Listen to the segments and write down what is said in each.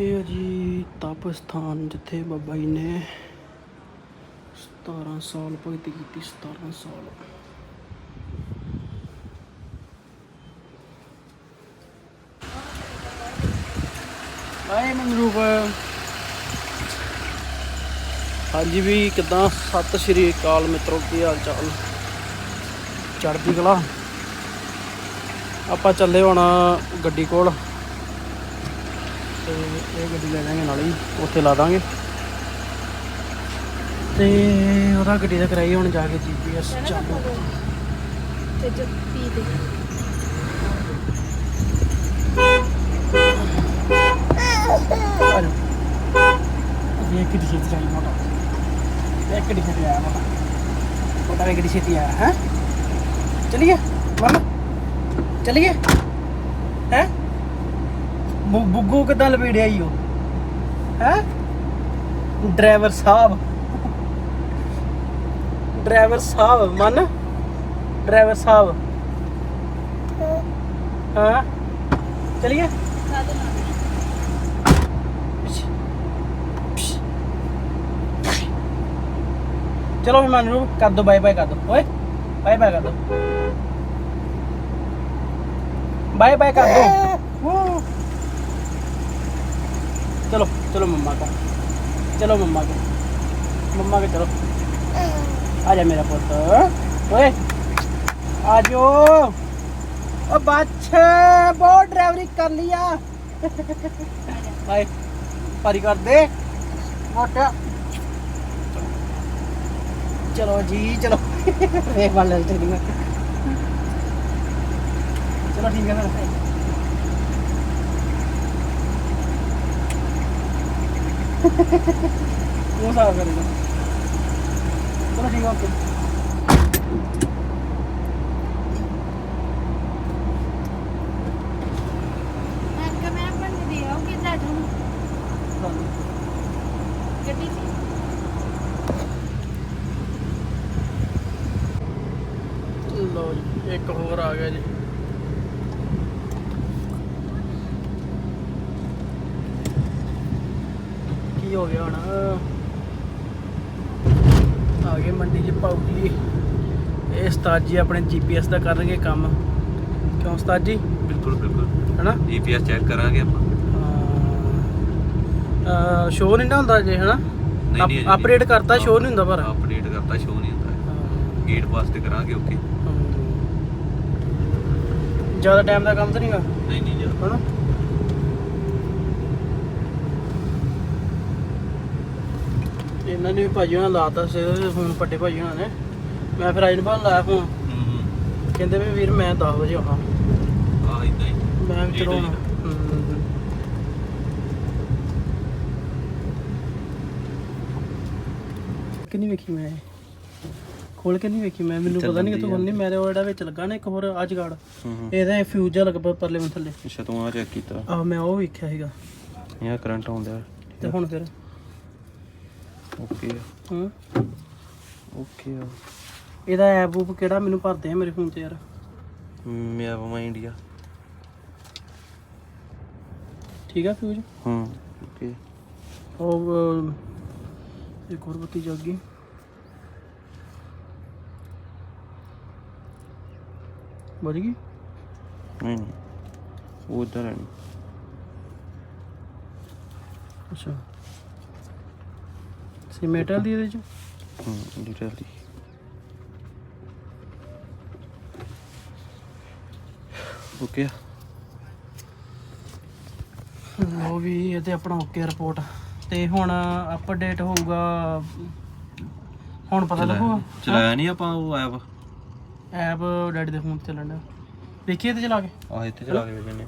ਇਹ ਹੈ ਜੀ ਤਪ ਸਥਾਨ ਜਿੱਥੇ ਬਾਬਾ ਜੀ ਨੇ 17 ਸਾਲ ਭਗਤੀ ਕੀਤੀ 17 ਸਾਲ। ਆਏ ਮਨਰੂਪ। ਹਾਂਜੀ ਵੀ ਕਿਦਾਂ? ਸਤਿ ਸ਼੍ਰੀ ਅਕਾਲ ਮਿੱਤਰੋ, ਕੀ ਹਾਲ ਚਾਲ? ਚੜ੍ਹਦੀ ਕਲਾ? ਆਪਾਂ ਚੱਲੇ ਹੁਣ ਗੱਡੀ ਕੋਲ। ਤੇ ਇਹ ਗੱਡੀ ਲੈ ਜਾਾਂਗੇ ਨਾਲ ਹੀ ਉੱਥੇ ਲਾ ਦਾਂਗੇ। ਤੇ ਉਹਦਾ ਗੱਡੀ ਦਾ ਕਰਾਈ ਹੁਣ ਜਾ ਕੇ ਜੀਪੀਐਸ ਚਾਲੂ। ਤੇ ਜੱਤੀ ਦੇ। ਇਹ ਕਿੱਡੀ ਛੇਤੀ ਆਈ ਮੋਟਾ। ਇਹ ਕਿੱਡੀ ਛੇਤੀ ਆਇਆ ਮੋਟਾ। ਮੋਟਾ ਵੀ ਕਿੱਡੀ ਛੇਤੀ ਆਇਆ ਹੈ? ਚਲੀਏ ਮਨ ਚਲੀਏ। ਹੈ? ਬੁੱਗੂ ਕਿੱਦਾਂ ਲਪੇੜਿਆ ਈ ਉਹ ਹੈ ਡਰਾਈਵਰ ਸਾਹਿਬ ਡਰਾਈਵਰ ਸਾਹਿਬ ਮਨ ਡਰਾਈਵਰ ਸਾਹਿਬ ਹਾਂ ਚਲੀਏ ਕਾਦੇ ਨਾਲ ਚਲੋ ਫਿਰ ਮੈਨੂੰ ਕਰ ਦੋ ਬਾਏ ਬਾਏ ਕਰ ਦੋ ਓਏ ਬਾਏ ਬਾਏ ਕਰ ਦੋ ਬਾਏ ਬਾਏ चलो मम्मा का। चलो मम्मा के। मम्मा के चलो। आ जा मेरा पोत ओए, आ जाओ। ओ बाछे बहुत ड्राइवरी कर लिया। भाई, परी कर दे। मोटा चलो जी, चलो। चलो ठीक है मेरा 공사가 그래도 떨어지게 할게 ਕੀ ਹੋ ਗਿਆ ਹੁਣ। ਆ ਗਏ ਮੰਡੀ 'ਚ ਪਾਉ ਜੀ ਇਹ ਉਸਤਾਦ ਜੀ ਆਪਣੇ ਜੀਪੀਐਸ ਦਾ ਕਰਨਗੇ ਕੰਮ। ਕਿਉਂ ਉਸਤਾਦ ਜੀ? ਬਿਲਕੁਲ ਬਿਲਕੁਲ। ਹਨਾ? ਜੀਪੀਐਸ ਚੈੱਕ ਕਰਾਂਗੇ ਆਪਾਂ। ਆ ਸ਼ੋ ਨਹੀਂ ਨਾ ਹੁੰਦਾ ਜੇ ਹਨਾ? ਅਪਡੇਟ। ਕਰਤਾ ਸ਼ੋ ਨਹੀਂ ਹੁੰਦਾ ਪਰ। ਅਪਡੇਟ ਕਰਤਾ ਸ਼ੋ ਨਹੀਂ ਹੁੰਦਾ। ਗੇਟ ਪਾਸ ਤੇ ਕਰਾਂਗੇ ਓਕੇ ਜ਼ਿਆਦਾ ਟਾਈਮ ਦਾ ਕੰਮ ਤਾਂ ਨਹੀਂਗਾ ਨਹੀਂ ਨਹੀਂ ਜੀ ਹਨਾ? ਇਹਨਾਂ ਨੇ ਵੀ ਭਾਜੀ ਉਹਨਾਂ ਲਾਤਾ ਸੀ ਫੋਨ ਪੱਟੇ ਭਾਜੀ ਉਹਨਾਂ ਨੇ। ਮੈਂ ਫਿਰ ਆਇਨ ਬਾਅਦ ਲਾਇਆ ਫੋਨ। ਹੂੰ। ਕਹਿੰਦੇ ਵੀ ਵੀਰ ਮੈਂ 10 ਵਜੇ ਆਉਣਾ। ਆ ਇਦਾਂ ਹੀ। ਮੈਂ ਵੀ ਚਲੋ ਹੁਣ ਹਮ। ਕਿੰਨੀ ਵੇਖੀ ਮੈਂ ਖੋਲ ਕੇ ਨਹੀਂ ਵੇਖੀ ਮੈਂ ਮੈਨੂੰ ਪਤਾ ਨਹੀਂ ਕਿੱਥੋਂ ਖੋਲਣੀ ਮੇਰੇ ਉਹ ਜਿਹੜਾ ਵਿੱਚ ਲੱਗਾ ਨਾ ਇੱਕ ਹੋਰ ਅੱਜ ਗਾੜ ਹੂੰ ਇਹਦਾ ਫਿਊਜ਼ ਲੱਗ ਪਿਆ ਪਰਲੇ ਮਨ ਥੱਲੇ। ਅੱਛਾ ਤੂੰ ਆ ਚੈੱਕ ਕੀਤਾ। ਆਹ ਮੈਂ ਉਹ ਵੇਖਿਆ ਸੀਗਾ। ਇਹ ਕਰੰਟ ਆਉਂਦਾ ਤੇ ਹੁਣ ਫਿਰ? ਓਕੇ ਹਾਂ। ਓਕੇ ਇਹਦਾ ਐਪ ਉਪ ਕਿਹੜਾ? ਮੈਨੂੰ ਭਰਦੇ ਆ ਮੇਰੇ ਫੋਨ ਤੇ ਯਾਰ। ਮੈਂ ਆਵਾਂ ਇੰਡੀਆ ਠੀਕ ਆ ਫਿਊਜ਼ ਹੂੰ ਓਕੇ ਉਹ ਅਹ, ਇੱਕ ਹੋਰ ਬੱਤੀ ਜਗ ਗਈ। ਬਜ ਗਈ? ਨਹੀਂ ਨਹੀਂ। ਉਹ ਉਧਰ ਹੈ ਨਹੀਂ। ਅੱਛਾ। ਸੀ ਮੈਟਲ ਦੀ ਇਹਦੇ ਚ? ਹੂੰ ਡਿਟੇਲ ਦੀ। ਓਕੇ ਉਹ ਵੀ ਇਹ ਤੇ ਆਪਣਾ ਓਕੇ ਰਿਪੋਰਟ ਤੇ ਹੁਣ ਅਪਡੇਟ ਹੋਊਗਾ ਹੁਣ ਪਤਾ ਲੱਗੂਗਾ? ਚਲਾਇਆ ਨਹੀਂ ਆਪਾਂ ਉਹ ਐਪ ਐਪ ਡੈਡੀ ਦੇ ਫੋਨ ਤੇ ਚੱਲਣ ਵੇਖੀਏ ਤੇ ਚਲਾ ਕੇ। ਆਹ ਇੱਥੇ ਚਲਾ ਕੇ ਵੇਖਣੇ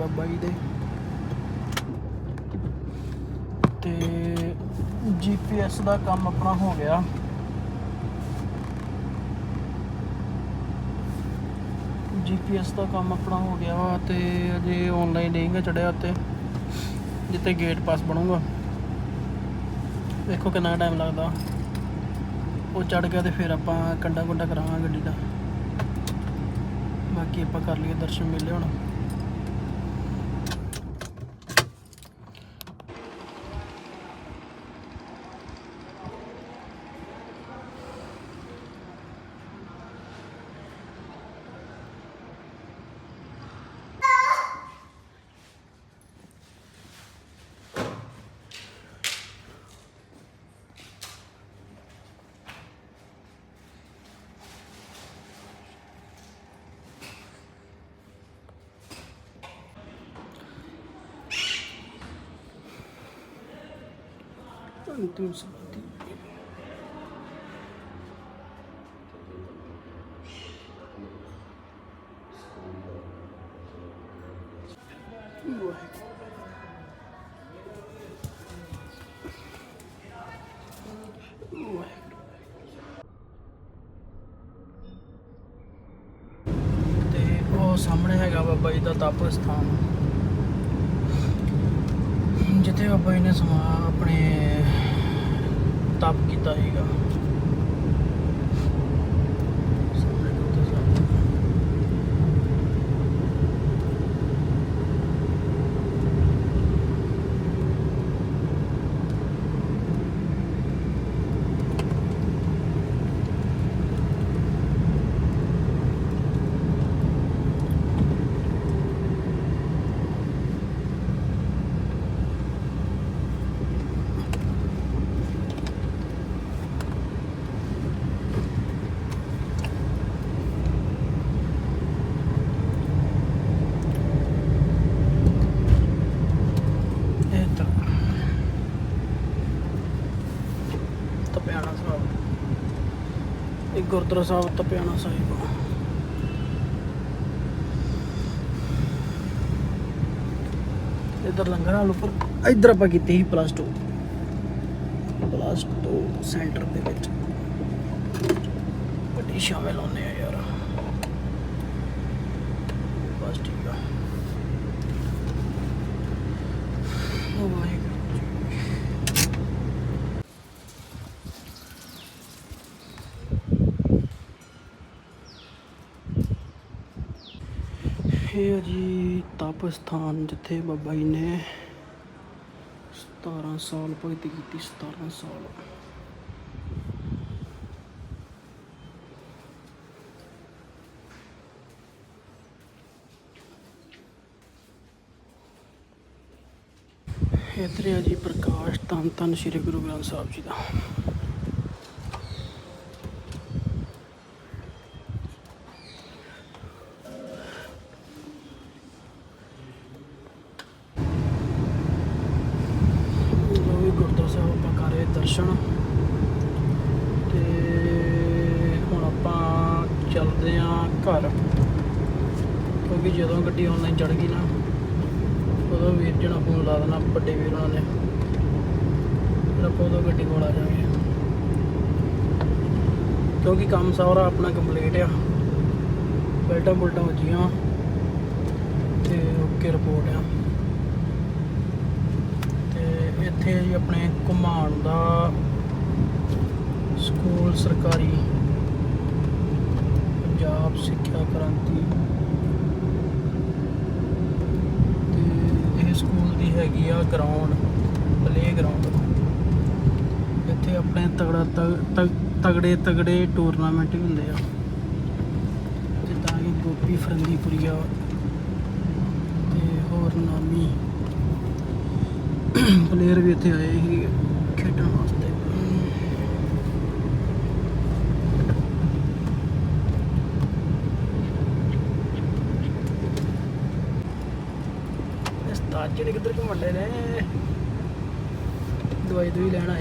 ਬਾਬਾ ਜੀ ਦੇ। ਤੇ ਜੀਪੀਐਸ ਦਾ ਕੰਮ ਆਪਣਾ ਹੋ ਗਿਆ। ਜੀਪੀਐਸ ਦਾ ਕੰਮ ਆਪਣਾ ਹੋ ਗਿਆ ਵਾ ਤੇ ਅਜੇ ਆਨਲਾਈਨ ਲਿੰਕ ਚੜਿਆ ਉੱਤੇ ਜਿੱਤੇ ਗੇਟ ਪਾਸ ਬਣੂਗਾ। ਵੇਖੋ ਕਿੰਨਾ ਟਾਈਮ ਲੱਗਦਾ। ਉਹ ਚੜ ਗਿਆ ਤੇ ਫਿਰ ਆਪਾਂ ਕੰਡਾ ਕੁੰਡਾ ਕਰਾਵਾਂਗੇ ਗੱਡੀ ਦਾ। ਬਾਕੀ ਆਪਾਂ ਕਰ ਲਈਏ ਦਰਸ਼ਨ ਮੇਲੇ ਹੁਣ। ਅੰਤਿਮ ਸਮਾਧੀ ਉਹ ਸਾਹਮਣੇ ਹੈਗਾ ਬਾਬਾ ਜੀ ਦਾ ਤਪ ਸਥਾਨ। ਜਿੱਥੇ ਬਾਬਾ ਜੀ ਨੇ ਸਮਾ ਆਪਣੇ ਤਪ ਕੀਤਾ ਸੀਗਾ ਸਾਹਮਣੇ ਗੁਰਦੁਆਰਾ ਸਾਹਿਬ। ਇਹ ਤਾਂ ਤਪਿਆਣਾ ਸਾਹਿਬ। ਇਹ ਗੁਰਦੁਆਰਾ ਸਾਹਿਬ ਤਪਿਆਣਾ ਸਾਹਿਬ। ਇਧਰ ਲੰਗਰ ਹਾਲ ਉੱਪਰ, ਇਧਰ ਆਪਾਂ ਕੀਤੀ ਸੀ ਪਲੱਸ 2 ਪਲੱਸ 2 ਸੈਂਟਰ ਦੇ ਵਿੱਚ। ਵੱਡੀ ਸ਼ਾਮਿਲ ਹੁੰਦੇ ਆ ਯਾਰ। ਬਸ ਠੀਕ ਆ। Oh my god. ਇਹ ਹੈ ਜੀ ਤਪ ਸਥਾਨ ਜਿੱਥੇ ਬਾਬਾ ਜੀ ਨੇ 17 ਸਾਲ ਭਗਤੀ ਕੀਤੀ 17 ਸਾਲ। ਇੱਧਰ ਆ ਜੀ ਪ੍ਰਕਾਸ਼ ਧੰਨ ਧੰਨ ਸ੍ਰੀ ਗੁਰੂ ਗ੍ਰੰਥ ਸਾਹਿਬ ਜੀ ਦਾ ਲੋ ਵੀ ਗੁਰਦੁਆਰਾ ਸਾਹਿਬ ਆਪਾਂ ਕਰ ਰਹੇ ਦਰਸ਼ਨ ਤੇ ਹੁਣ ਆਪਾਂ ਚੱਲਦੇ ਆਂ ਘਰ ਕਿਉਂਕਿ ਜਦੋਂ ਗੱਡੀ ਆਨਲਾਈਨ ਚੜ ਗਈ ਨਾ ਉਦੋਂ ਵੀਰ ਜੀ ਨੂੰ ਫੋਨ ਲਾ ਦੇਣਾ, ਵੱਡੇ ਵੀਰ ਉਹਨਾਂ ਨੇ। ਫਿਰ ਆਪਾਂ ਉਦੋਂ ਗੱਡੀ ਕੋਲ ਆ ਜਾਵਾਂਗੇ। ਕਿਉਂਕਿ ਕੰਮ ਸਾਰਾ ਆਪਣਾ ਕੰਪਲੀਟ ਆ। ਬੈਲਟਾਂ ਬੁਲਟਾਂ ਵੱਜੀਆਂ। ਤੇ ਓਕੇ ਰਿਪੋਰਟ ਆ। ਤੇ ਇੱਥੇ ਜੀ ਆਪਣੇ ਘੁਮਾਣ ਦਾ ਸਕੂਲ ਸਰਕਾਰੀ, ਪੰਜਾਬ ਸਿੱਖਿਆ ਕ੍ਰਾਂਤੀ ਤੇ ਇਹ ਸਕੂਲ ਦੀ ਹੈਗੀ ਆ ਗਰਾਊਂਡ ਪਲੇ ਗਰਾਊਂਡ ਇੱਥੇ ਆਪਣੇ ਤਗੜਾ ਤਗ- ਤਗੜੇ ਤਗੜੇ ਟੂਰਨਾਮੈਂਟ ਵੀ ਹੁੰਦੇ ਆ। ਜਿੱਦਾਂ ਕਿ ਗੋਪੀ ਫਰੰਦੀਪੁਰੀਆ ਤੇ ਹੋਰ ਨਾਮੀ ਪਲੇਅਰ ਵੀ ਇੱਥੇ ਆਏ ਸੀ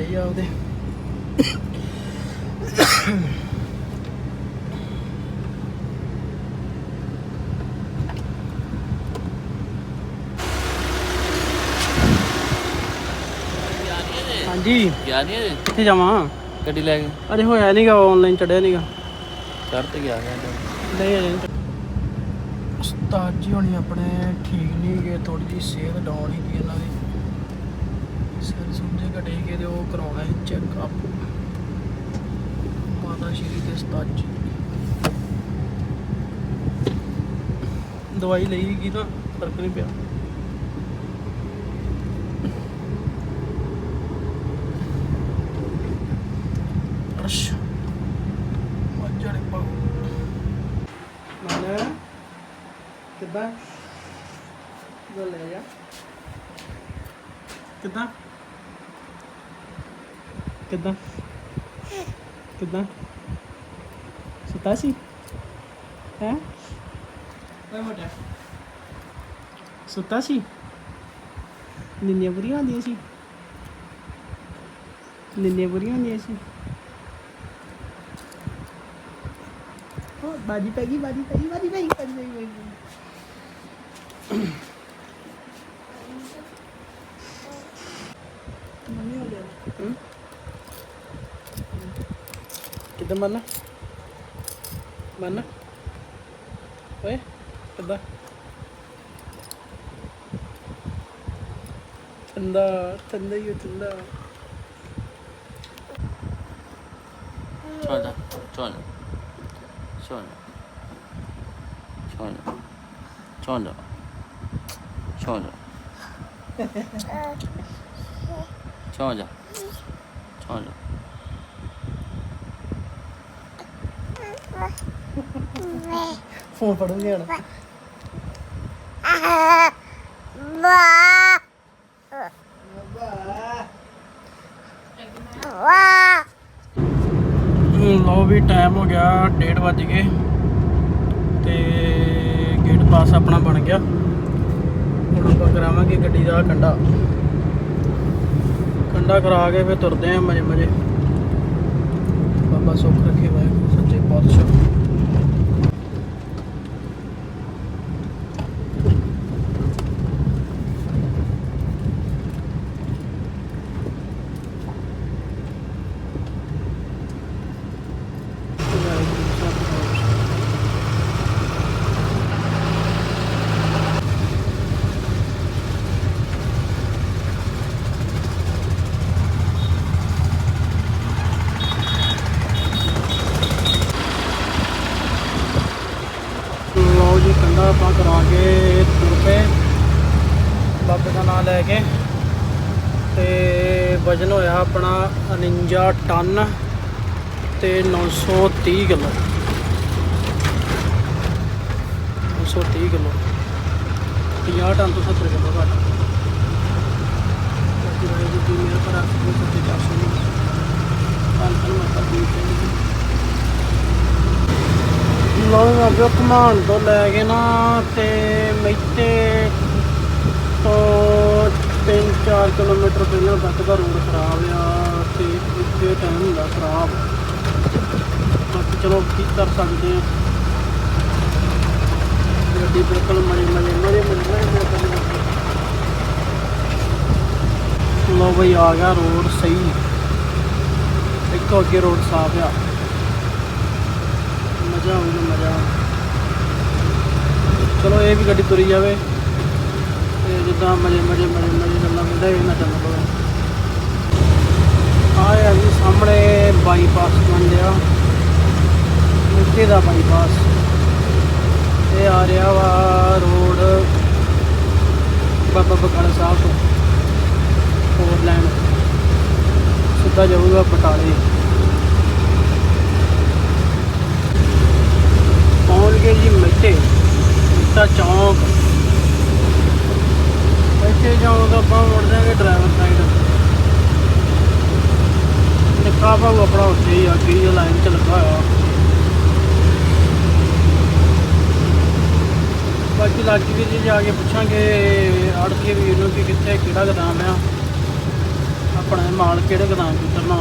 ਜੀ ਆਪਦੇ। ਹਾਂਜੀ। ਗਿਆ ਨਹੀਂ ਅਜੇ ਕਿੱਥੇ ਜਾਵਾਂ? ਗੱਡੀ ਲੈ ਕੇ। ਅਰੇ ਹੋਇਆ ਨਹੀਂਗਾ ਆਨਲਾਈਨ ਚੜਿਆ ਨਹੀਂਗਾ ਚੜ ਤੇ ਗਿਆ ਨਹੀਂ ਅਜੇ ਉਸਤਾਦ ਜੀ ਹੁਣੀ ਆਪਣੇ ਠੀਕ ਨਹੀਂ ਗਏ ਥੋੜੀ ਜੀ ਸਿਹਤ ਡਾਊਨ ਹੀ ਗਈ ਇਹਨਾਂ ਦੀ। ਸੁਣਦੇ ਘਟੇ ਗਏ ਤੇ ਉਹ ਕਰਾਉਣਾ ਹੈ ਚੈੱਕਅਪ ਮਾਤਾ ਸ਼੍ਰੀ ਦੇ ਉਸਤਾਦ ਜੀ ਦਵਾਈ ਲਈ ਗਈ ਤਾਂ ਫ਼ਰਕ ਨਹੀਂ ਪਿਆ। ਅਰਸ਼ ਮੱਜੜੇ ਪਾਉ ਮਾਨਾ ਕਿੱਦਾਂ? ਗੱਲ ਹੈ ਯਾ ਕਿੱਦਾਂ? ਕਿੱਦਾਂ? ਕਿੱਦਾਂ? ਸੁੱਤਾ ਸੀ? ਹੈ? ਓਏ ਮੋਟਾ। ਸੁੱਤਾ ਸੀ? ਨਿੰਨੀਆਂ ਬੁਰੀਆਂ ਹੁੰਦੀਆਂ ਸੀ। ਨਿੰਨੀਆਂ ਬੁਰੀਆਂ ਹੁੰਦੀਆਂ ਸੀ। ਉਹ ਬਾਜੀ ਪੈ ਗਈ ਬਾਜੀ ਪੈ ਗਈ ਬਾਜੀ ਪੈ ਗਈ ਬਾਜੀ ਪੈ ਗਈ, ਕਿੱਦਾਂ ਮੰਨਾ ਮੰਨਾ ਓਏ ਕਿੱਦਾਂ ਠੰਡਾ ਠੰਡਾ ਹੀ ਹੈ, ਠੰਡਾ ਚਲ ਜਾ ਚਲ ਚਲ ਚਲ ਚਲ ਚਲ ਚਲ ਜਾ ਚਲ ਫੋਨ ਫੜੂਗੇ ਹੁਣ। ਲੋ ਵੀ ਟਾਈਮ ਹੋ ਗਿਆ 1:30 ਵੱਜ ਗਏ ਤੇ ਗੇਟ ਪਾਸ ਆਪਣਾ ਬਣ ਗਿਆ। ਹੁਣ ਆਪਾਂ ਕਰਾਵਾਂਗੇ ਗੱਡੀ ਦਾ ਕੰਡਾ। ਕੰਡਾ ਕਰਾ ਕੇ ਫਿਰ ਤੁਰਦੇ ਆਂ ਮਜੇ ਮਜੇ ਬਾਬਾ ਸੁੱਖ ਰੱਖੇ ਵਾਹਿਗੁਰੂ ਸੱਚੇ ਪਾਤਸ਼ਾਹ ਵਾਹਿਗੁਰੂ ਸਤਿਨਾਮ ਲਓ ਜੀ ਕੰਡਾ ਆਪਾਂ ਕਰਾ ਕੇ ਤੁਰ ਪਏ ਬਾਬੇ ਦਾ ਨਾਮ ਲੈ ਕੇ ਤੇ ਵਜਨ ਹੋਇਆ ਆਪਣਾ 49 ਟਨ ਤੇ 930 ਕਿਲੋ। 930 ਕਿਲੋ। 50 ਟਨ ਤੋਂ 70 ਕਿਲੋ ਘੱਟ। ਬਾਕੀ ਵਾਹਿਗੁਰੂ ਜੀ ਮੇਰੇ ਪਰ ਆਖੇ ਸੱਚੇ ਪਾਤਸ਼ਾਹ ਨੂੰ ਧੰਨ ਮਾਤਾ ਦੀ ਜੈ, ਅੱਗੇ ਘਮਾਣ ਤੋਂ ਲੈ ਕੇ ਨਾ ਤੇ ਮੈਤੇ ਤੋਂ 3-4 ਕਿਲੋਮੀਟਰ ਪਹਿਲਾਂ ਤੱਕ ਦਾ ਰੋਡ ਖਰਾਬ ਆ ਤੇ ਇੱਥੇ ਟਾਈਮ ਹੁੰਦਾ ਖਰਾਬ। ਬਾਕੀ ਚਲੋ ਕੀ ਕਰ ਸਕਦੇ ਆ। ਗੱਡੀ ਬਿਲਕੁਲ ਮਰੇ ਮਰੇ ਮਰੇ ਮਰੇ ਲੋ ਬਈ ਆ ਗਿਆ ਰੋਡ ਸਹੀ। ਇੱਕ ਅੱਗੇ ਰੋਡ ਸਾਫ਼ ਆ। ਮਜ਼ਾ ਆਊਗਾ, ਮਜ਼ਾ ਚਲੋ ਇਹ ਵੀ ਗੱਡੀ ਤੁਰੀ ਜਾਵੇ। ਜਿੱਦਾਂ ਮਜ਼ੇ ਮਜ਼ੇ ਮਜ਼ੇ ਮਜ਼ੇ ਗੱਲਾਂ ਮਿਲਦਾ ਇਹ ਚੱਲ ਪਵੇ ਆਏ ਆ ਜੀ ਸਾਹਮਣੇ ਬਾਈਪਾਸ ਬਣ ਰਿਹਾ। ਮਿੱਟੀ ਦਾ ਬਾਈਪਾਸ ਇਹ ਆ ਰਿਹਾ ਵਾ ਰੋਡ ਬਾਬਾ ਬਕਾਲਾ ਸਾਹਿਬ ਤੋਂ। ਫੋਰ ਲਾਈਨ ਸਿੱਧਾ ਜਾਊਗਾ ਬਟਾਲੇ। ਪਹੁੰਚ ਗਏ ਜੀ ਮਿੱਟੇ ਮਿੱਟਾ ਚੌਂਕ। ਇੱਥੇ ਜਾਉਂ ਤਾਂ ਆਪਾਂ ਮੁੜ ਜਾਾਂਗੇ ਡਰਾਈਵਰ ਸਾਈਡ ਨਿੱਕਾ ਭਾਊ ਆਪਣਾ ਉੱਥੇ ਹੀ ਆ ਹੀ ਲਾਈਨ 'ਚ ਲੱਗਾ ਹੋਇਆ। ਬਾਕੀ ਲਾਗੀ ਵੀ ਜੀ ਜਾ ਕੇ ਪੁੱਛਾਂਗੇ ਆੜਤੀਏ ਵੀਰ ਨੂੰ ਕਿ ਕਿੱਥੇ, ਕਿਹੜਾ ਗਦਾਮ ਆ। ਆਪਣਾ ਇਹ ਮਾਲ ਕਿਹੜੇ ਗਦਾਮ 'ਚ ਉਤਰਨਾ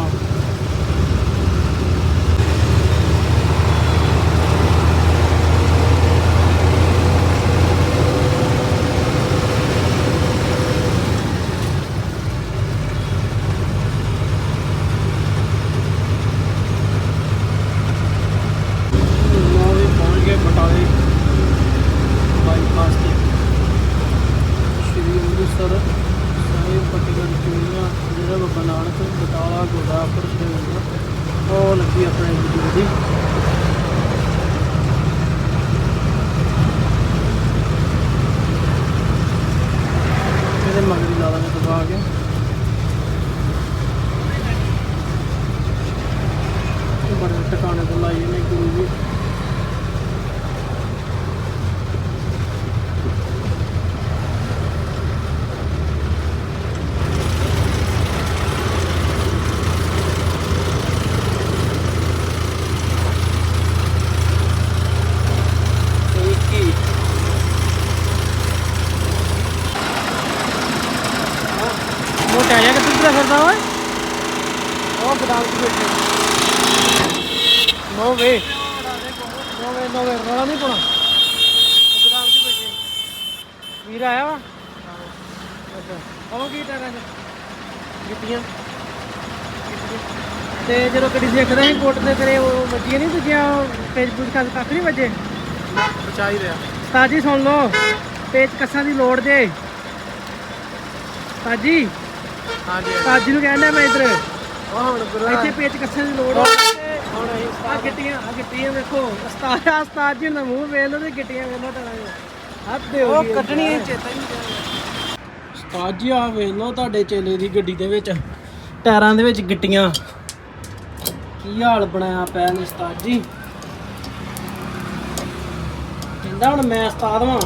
ਮਗਰ ਹੀ ਲਾ ਦਾਂਗੇ ਦਬਾ ਕੇ ਇਹ ਬੜੇ ਟਿਕਾਣੇ ਤੋਂ ਲਾਈ ਨੇ ਗੁਰੂ ਜੀ ਇੱਕ ਹੀ ਮੋਟਾ ਜਿਹਾ ਕਿੱਥੇ ਤੁਰਿਆ ਫਿਰਦਾ ਓਏ ਉਹ ਗਦਾਮ ਚ ਬੈਠੇ ਨੋ ਵੇ ਨੋ ਰੋਣਾ ਨਹੀਂ ਪਾਉਣਾ? ਚ ਬੈਠੇ। ਵੀਰ ਆਇਆ ਵਾ? ਅੱਛਾ। ਉਹ ਕੀ ਚ? ਗਿੱਟੀਆਂ। ਤੇ ਜਦੋਂ ਗੱਡੀ ਦੇਖਦਾ ਸੀ ਕੋਟ ਤੇ ਤੇਰੇ ਉਹ ਵੱਜੀਆਂ ਨਹੀਂ ਦੂਜੀਆਂ? ਪੇਜ ਪੂਜ ਕੱਖ ਕੱਖ ਨਹੀਂ ਵੱਜੇ? ਬਚਾਈ ਰਿਹਾ। ਸਾਜੀ ਸੁਣ ਲਓ। ਪੇਚ ਕੱਸਾਂ ਦੀ ਲੋੜ ਜੇ। ਸਾਜੀ ਹਾਂਜੀ ਸਾਜੀ ਨੂੰ ਕਹਿੰਦਾ ਮੈਂ ਇੱਧਰ। ਉਹ ਹੁਣ ਗੁਰੂ ਇੱਥੇ ਪੇਚ ਕੱਸਾਂ ਦੀ ਲੋੜ ਆ। ਹੁਣ ਅਸੀਂ ਆ ਗਿੱਟੀਆਂ ਆ ਗਿੱਟੀਆਂ ਵੇਖੋ ਉਸਤਾਦ ਆ ਉਸਤਾਦ ਜੀ ਦਾ ਮੂੰਹ ਵੇਖ ਲਓ ਤੇ ਗਿੱਟੀਆਂ ਵੇਖ ਲਓ ਟਾਣਾ ਹੱਥ ਦੇ ਉਹ ਕੱਢਣੀ ਚੇਤਾ ਹੀ ਨਹੀਂ ਉਸਤਾਦ ਜੀ ਆ ਵੇਖ ਲਓ ਤੁਹਾਡੇ ਚੇਲੇ ਦੀ ਗੱਡੀ ਦੇ ਵਿੱਚ। ਟਾਇਰਾਂ ਦੇ ਵਿੱਚ ਗਿੱਟੀਆਂ। ਕੀ ਹਾਲ ਬਣਾਇਆ ਪਿਆ ਨੇ ਉਸਤਾਦ ਜੀ? ਕਹਿੰਦਾ ਹੁਣ ਮੈਂ ਉਸਤਾਦ ਵਾਂ।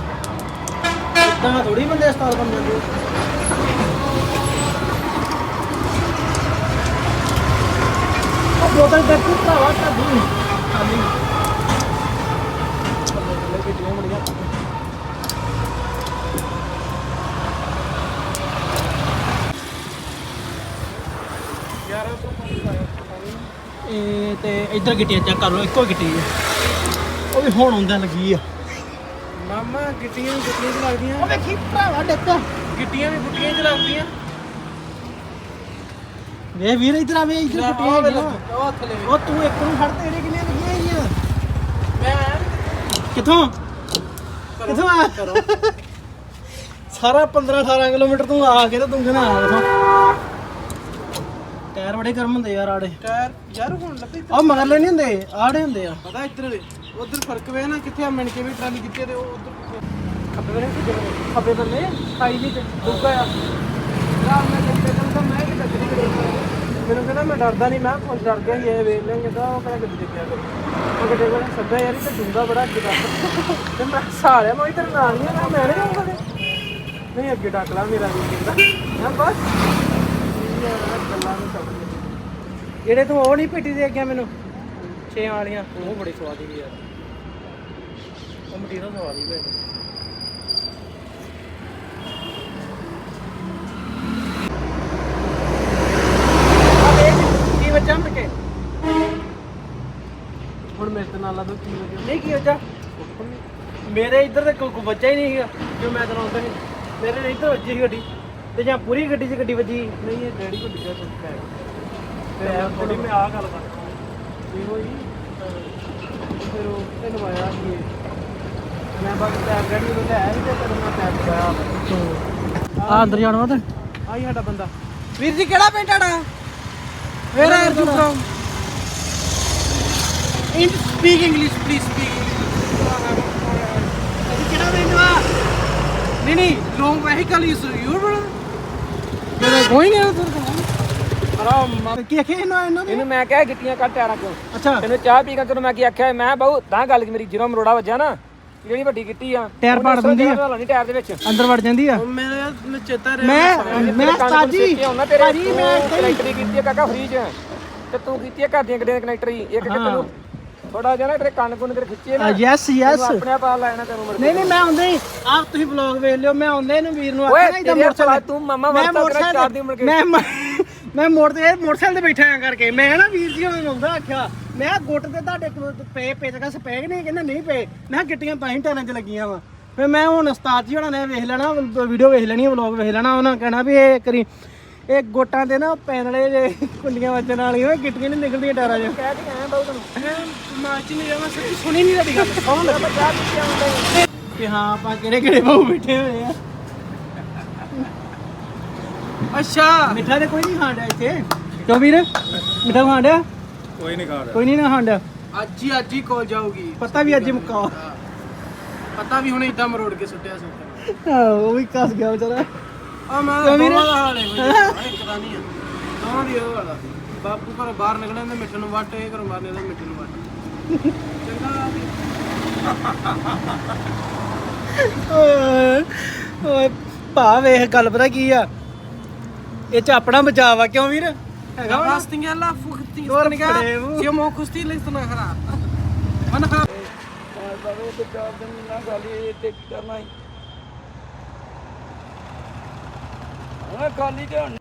ਇਦਾਂ ਥੋੜੀ ਬੰਦੇ ਉਸਤਾਦ ਬਣ ਉਹ ਬੋਤਲ ਦੇ ਖਾਲੀ ਬੜੀਆਂ ਇਹ ਤੇ ਇੱਧਰ ਗਿੱਟੀਆਂ ਚੈੱਕ ਕਰ ਲਓ ਇੱਕੋ ਗਿੱਟੀ ਹੈ। ਉਹ ਵੀ ਹੁਣ ਆਉਂਦਾ ਲੱਗੀ ਆ। ਮਾਮਾ ਗਿੱਟੀਆਂ ਗੁੱਟੀਆਂ ਚ ਲੱਗਦੀਆਂ। ਉਹ ਵੇਖੀ ਭਰਾਵਾ ਡੱਕਾ ਗਿੱਟੀਆਂ ਵੀ ਗੁੱਟੀਆਂ ਚ ਲੱਗਦੀਆਂ। ਵੇ ਵੀਰ ਇੱਧਰ ਆ ਵੇ ਇੱਧਰ ਗਿੱਟੀਆਂ ਉਹ ਥੱਲੇ ਉਹ ਤੂੰ ਇੱਕ ਨੂੰ ਫੜ ਤੇ ਇਹਦੇ ਕਿੰਨੀਆਂ ਲੱਗੀਆਂ ਹੈਗੀਆਂ ਮੈਂ ਕਿੱਥੋਂ? ਕਿੱਥੋਂ ਆ? ਸਾਰਾ 15 18 ਕਿਲੋਮੀਟਰ ਤੂੰ ਆ ਕੇ ਤੇ ਤੂੰ ਕਹਿੰਦਾ ਆ ਕਿਥੋਂ ਟਾਇਰ ਬੜੇ ਗਰਮ ਹੁੰਦੇ ਯਾਰ ਆੜੇ। ਟਾਇਰ ਯਾਰ ਹੁਣ ਲੱਭੀ ਆ ਮਗਰਲੇ ਨਹੀਂ ਹੁੰਦੇ ਆੜੇ ਹੁੰਦੇ ਆ। ਪਤਾ ਇੱਧਰ ਉਧਰ ਫ਼ਰਕ ਵੇ ਨਾ ਕਿੱਥੇ ਆ ਮਿਣ ਕੇ ਵੀ ਟਰਾਲੀ ਕਿੱਥੇ ਤੇ ਉਹ ਉਧਰ ਖੱਬੇ ਕਿ ਖੱਬੇ ਬੰਨੇ ਖਾਈ ਵਿੱਚ ਡੁੱਗਾ ਆ ਯਾਰ ਮੈਂ ਕਿੱਥੇ ਤਾਂ ਮੈਂ ਕਿ ਟੱਕਰੀ ਕੇ ਮੈਨੂੰ ਕਹਿੰਦਾ ਮੈਂ ਡਰਦਾ ਨਹੀਂ ਮੈਂ ਕੁਝ ਡਰ ਗਿਆ ਸੀ ਇਹ ਵੇਖ ਲੈਂਗੇ ਤਾਂ ਉਹ ਕਹਿੰਦਾ ਗੱਡੀ ਤੇ ਕਰੋ। ਉਹ ਗੱਡੀ ਕੋਲ ਸੱਦਾ ਯਾਰ, ਇਹ ਤਾਂ ਡੂੰਗਾ ਬੜਾ ਅੱਗੇ ਦਾ ਤੇ ਮੈਂ ਸਾਲਿਆ, ਮੈਂ ਇਧਰ ਨਾਲ ਨਹੀਂ ਆ ਮੈਂ ਨਹੀਂ ਜਾਊਂਗਾ ਨਹੀਂ, ਅੱਗੇ ਡੱਕ ਲਾ ਮੇਰਾ ਵੀ ਕਹਿੰਦਾ ਹਾਂ ਬਸ। ਜਿਹੜੇ ਤੂੰ ਉਹ ਨਹੀਂ ਪੇਟੀ ਦੇ ਅੱਗੇ ਮੈਨੂੰ ਛੇ ਵਾਲੀਆਂ। ਉਹ ਬੜੀ ਸਵਾਦੀ ਵੀ ਯਾਰ ਉਹ ਮਟੀਰੀਅਲ ਸਵਾਦੀ ਭੈਣ ਆ ਦੇਖ ਕੀ ਵਜਾ ਮਕੇ ਤੇ ਨਾਲ ਦੋ ਕੀ ਵਜੇ ਨਹੀਂ ਕੀ ਵਜਾ ਮੇਰੇ ਇੱਧਰ ਤੇ ਕੋਈ ਵੱਜਾ ਹੀ ਨਹੀਂ ਸੀਗਾ ਜੋ ਮੈਂ ਚਲਾਉਂਦਾ ਸੀ ਮੇਰੇ ਨਾਲ ਇੱਧਰ ਵੱਜੀ ਸੀ ਗੱਡੀ ਤੇ ਜਾਂ ਪੂਰੀ ਗੱਡੀ 'ਚ ਗੱਡੀ ਵੱਜੀ। ਨਹੀਂ ਇਹ ਡੈਡੀ ਕੋ ਡਿੱਗਾ ਚੁੱਕ ਪੈ ਤੇ ਥੋੜੀ ਮੈਂ ਆ ਗੱਲ ਕਰ ਇਹੋ ਹੀ ਫਿਰ ਉਹ ਤੈਨੂੰ ਆਇਆ ਕਿ ਮੈਂ ਬਾਕੀ ਟੈਬ ਡੈਡੀ ਨੂੰ ਲੈ ਆਇਆ ਤੇ ਫਿਰ ਮੈਂ ਟੈਬ ਪਾਇਆ ਆ ਅੰਦਰ ਜਾਣਾ ਤੇ? ਆਈ ਸਾਡਾ ਬੰਦਾ। ਵੀਰ ਜੀ ਕਿਹੜਾ ਪਿੰਡ ਆੜਾ where are you from in speak English please speak ਕਿਹੜਾ ਪਿੰਡ ਵਾ ਨਹੀਂ ਨਹੀਂ long vehicle is your you are going ਆਰਾਮ ਕੀ ਆਖੇ ਇਹਨਾਂ ਇਹਨਾਂ ਇਹਨੂੰ ਮੈਂ ਕਿਹਾ ਗਿੱਟੀਆਂ ਕੱਟ ਟਾਇਰਾਂ ਕੋਲ ਅੱਛਾ। ਇਹਨੂੰ ਚਾਹ ਪੀ ਕੇ ਤੈਨੂੰ ਮੈਂ ਕੀ ਆਖਿਆ ਮੈਂ ਬਹੁ ਤਾਂ ਗੱਲ ਕਿ ਮੇਰੀ ਜਦੋਂ ਮਰੋੜਾ ਵੱਜਾ ਨਾ। ਜਿਹੜੀ ਵੱਡੀ ਗਿੱਟੀ ਆ? ਟਾਇਰ ਪਾੜ ਦਿੰਦੀ ਆ। ਨਹੀਂ ਟਾਇਰ ਦੇ ਵਿੱਚ। ਅੰਦਰ ਵੜ ਜਾਂਦੀ ਆ। ਯਾਰ ਚੇਤਾ ਮੈਂ ਮੈਂ ਸਾਜੀ। ਭਾਜੀ ਮੈਂ ਕਨੈਕਟਰ ਕੀਤੀ ਆ ਕਾਕਾ ਫ੍ਰੀ ਚ। ਤੇ ਤੂੰ ਕੀਤੀ ਆ ਘਰ ਦੀਆਂ ਗੱਡੀਆਂ ਦੇ ਕਨੈਕਟਰ ਹੀ। ਇੱਕ ਕਿ ਤੈਨੂੰ ਥੋੜਾ ਜਿਹਾ ਨਾ ਤੇਰੇ ਕੰਨ ਕੁੰਨ ਤੇਰੇ ਖਿੱਚੇ ਨਾ। ਯੈਸ ਯੈਸ ਤੈਨੂੰ ਆਪਣੇ ਆਪ ਆ ਲੈਣਾ ਤੈਨੂੰ ਮੁੜ ਕੇ। ਨਹੀਂ ਨਹੀਂ ਮੈਂ ਆਉਂਦੇ ਹੀ। ਆਪ ਤੁਸੀਂ ਵਲੌਗ ਵੇਖ ਲਿਓ ਮੈਂ ਆਉਂਦੇ ਇਹਨੂੰ ਵੀਰ ਨੂੰ ਆਖਿਆ ਇਦਾਂ ਮੋਟਰਸਾਈਕਲ ਤੂੰ ਮਾਮਾ ਵਰਤਾ ਤੇਰਾ ਚਾਰ ਦਿਨ ਮੁੜ ਕੇ। ਮੈਂ ਮ- ਮੈਂ ਮੋਟਰ ਤੇ ਮੋਟਰਸਾਈਕਲ ਤੇ ਬੈਠਾ ਆ ਕਰਕੇ। ਮੈਂ ਨਾ ਵੀਰ ਜੀ ਨੂੰ ਆਉਂਦਾ ਆਖਿਆ ਮੈਂ ਗੁੱਟ ਤੇ ਤੁਹਾਡੇ ਕੋਲ ਪਏ ਪੇਚਕਸ ਪਏ ਕਿ ਨਹੀਂ ਕਹਿੰਦਾ ਨਹੀਂ ਪਏ। ਮੈਂ ਗਿੱਟੀਆਂ ਤਾਂ ਹੀ ਟਾਇਰਾਂ 'ਚ ਲੱਗੀਆਂ ਵਾ। ਫਿਰ ਮੈਂ ਹੁਣ ਉਸਤਾਦ ਜੀ ਹੋਣਾ ਨੇ ਵੇਖ ਲੈਣਾ ਵੀਡੀਓ ਵੇਖ ਲੈਣੀ ਵਲੌਗ ਵੇਖ ਲੈਣਾ ਉਹਨਾਂ ਕਹਿਣਾ ਵੀ ਇਹ ਕਰੀ ਇਹ ਗੋਟਾਂ ਦੇ ਨਾ ਪੈਨਲੇ ਜੇ ਕੁੰਡੀਆਂ ਵੱਜਣ ਵਾਲੀਆਂ ਗਿੱਟੀਆਂ ਨਹੀਂ ਨਿਕਲਦੀਆਂ ਟਾਇਰਾਂ 'ਚ। ਕਹਿ ਕੇ ਆਇਆ ਬਾਉ ਤੈਨੂੰ। ਮੈਂ ਚ ਨਹੀਂ ਜਾਵਾਂ ਸੱਚੀ ਸੁਣੀ ਨਹੀਂ ਤੁਹਾਡੀ ਗੱਲ। ਸੁਣ ਮੈਂ ਚਾਹ ਪੀ ਕੇ ਆਉਂਦਾ ਹੀ। ਕਿ ਹਾਂ ਆਪਾਂ ਕਿਹੜੇ ਕਿਹੜੇ ਬਾਹੂ ਬੈਠੇ ਹੋਏ ਆ। ਅੱਛਾ। ਮਿੱਠਾ ਤੇ ਕੋਈ ਨਹੀਂ ਖਾਂਦਾ ਇੱਥੇ। ਕਿਉਂ ਵੀਰ? ਮਿੱਠਾ ਖਾਂਦਾ ਕੋਈ ਨਹੀਂ ਖਾ ਕੋਈ ਨਹੀਂ ਨਾ ਖਾਂਦਾ ਅੱਜ ਹੀ ਅੱਜ ਹੀ ਕੋਲ ਜਾਊਗੀ। ਪਤਾ ਵੀ ਅੱਜ ਹੀ ਮੁੱਕਾ ਪਤਾ ਵੀ ਹੁਣੇ ਇਦਾਂ ਮਰੋੜ ਕੇ ਸੁੱਟਿਆ ਸੀ। ਆਹ, ਉਹ ਵੀ ਕੱਸ ਗਿਆ ਵਿਚਾਰਾ। ਆ ਮੈਂ ਕਿਉਂ ਵੀਰੇ? ਦੋਵਾਂ ਦਾ ਹਾਲ ਹੈ ਕੋਈ ਇੱਕ ਦਾ ਨਹੀਂ ਆ ਦੋਵਾਂ ਦੀ ਉਹ ਵਾਲਾ ਬਾਪੂ ਘਰੋਂ ਬਾਹਰ ਨਿਕਲੇ ਨੇ ਮਿੱਠੂ ਨੂੰ ਵੱਟ ਇਹ ਘਰੋਂ ਬਾਹਰ ਨਿਕਲੇ ਮਿੱਠੂ ਨੂੰ ਵੱਟ ਚੰਗਾ ਓਏ ਓਏ ਭਾ ਵੇਖ ਗੱਲ ਪਤਾ ਕੀ ਆ ਇਹ ਚ ਆਪਣਾ ਬਚਾਅ ਆ ਕਿਉਂ ਵੀਰ ਹੈਗਾ ਵਾ ਨਾ? Fasting alla fuktig Går stänga. på det. Jag må kosti liksom den här. Man har ਖਾਲੀ ਤੇ ਹੁਣ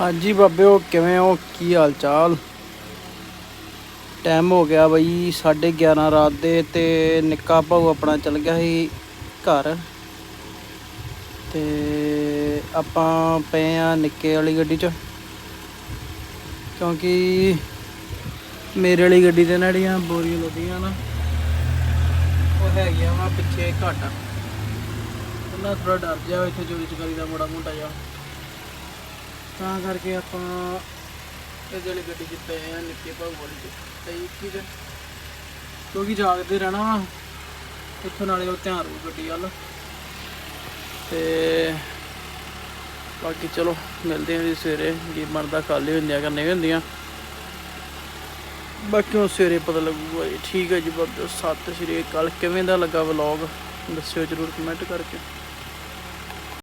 ਹਾਂਜੀ ਬਾਬਿਓ ਕਿਵੇਂ ਹੋ? ਕੀ ਹਾਲ ਚਾਲ ਟਾਈਮ ਹੋ ਗਿਆ ਬਈ 11:30 ਰਾਤ ਦੇ ਤੇ ਨਿੱਕਾ ਭਾਊ ਆਪਣਾ ਚਲ ਗਿਆ ਸੀ। ਘਰ। ਤੇ ਆਪਾਂ ਪਏ ਆ ਨਿੱਕੇ ਵਾਲੀ ਗੱਡੀ 'ਚ। ਕਿਉਂਕਿ ਮੇਰੇ ਵਾਲੀ ਗੱਡੀ ਤੇ ਨਾ ਜਿਹੜੀਆਂ ਬੋਰੀਆਂ ਲੱਦੀਆਂ ਨਾ। ਉਹ ਹੈਗੀਆਂ ਵਾ ਪਿੱਛੇ ਘੱਟ। ਉਹਨਾਂ ਥੋੜਾ ਡਰ ਜਾ ਇੱਥੇ ਚੋਰੀ ਚਕਾਰੀ ਦਾ ਮੋੜਾ ਮੋਟਾ ਜਾ ਤਾਂ ਕਰਕੇ ਆਪਾਂ ਇਹ ਜਿਹੜੀ ਗੱਡੀ 'ਚ ਪਏ ਆ ਨਿੱਕੇ ਭਾਊ ਵਾਲੀ 'ਚ। ਤੇ ਕੀ ਚ। ਕਿਉਂਕਿ ਜਾਗਦੇ ਰਹਿਣਾ ਵਾ। ਉੱਥੋਂ ਨਾਲੇ ਉਹ ਧਿਆਨ ਰੂ ਗੱਡੀ ਵੱਲ। ਤੇ ਬਾਕੀ ਚਲੋ, ਮਿਲਦੇ ਹਾਂ ਜੀ ਸਵੇਰੇ। ਕੀ ਬਣਦਾ ਖਾਲੀ ਹੁੰਦੀਆਂ ਕਿ ਨਹੀਂ ਹੁੰਦੀਆਂ। ਬਾਕੀ ਉਹ ਸਵੇਰੇ ਪਤਾ ਲੱਗੂਗਾ ਜੀ। ਠੀਕ ਹੈ ਜੀ ਬਾਬਿਓ ਸਤਿ ਸ਼੍ਰੀ ਅਕਾਲ। ਕਿਵੇਂ ਦਾ ਲੱਗਾ ਵਲੌਗ ਦੱਸਿਓ ਜਰੂਰ ਕਮੈਂਟ ਕਰਕੇ।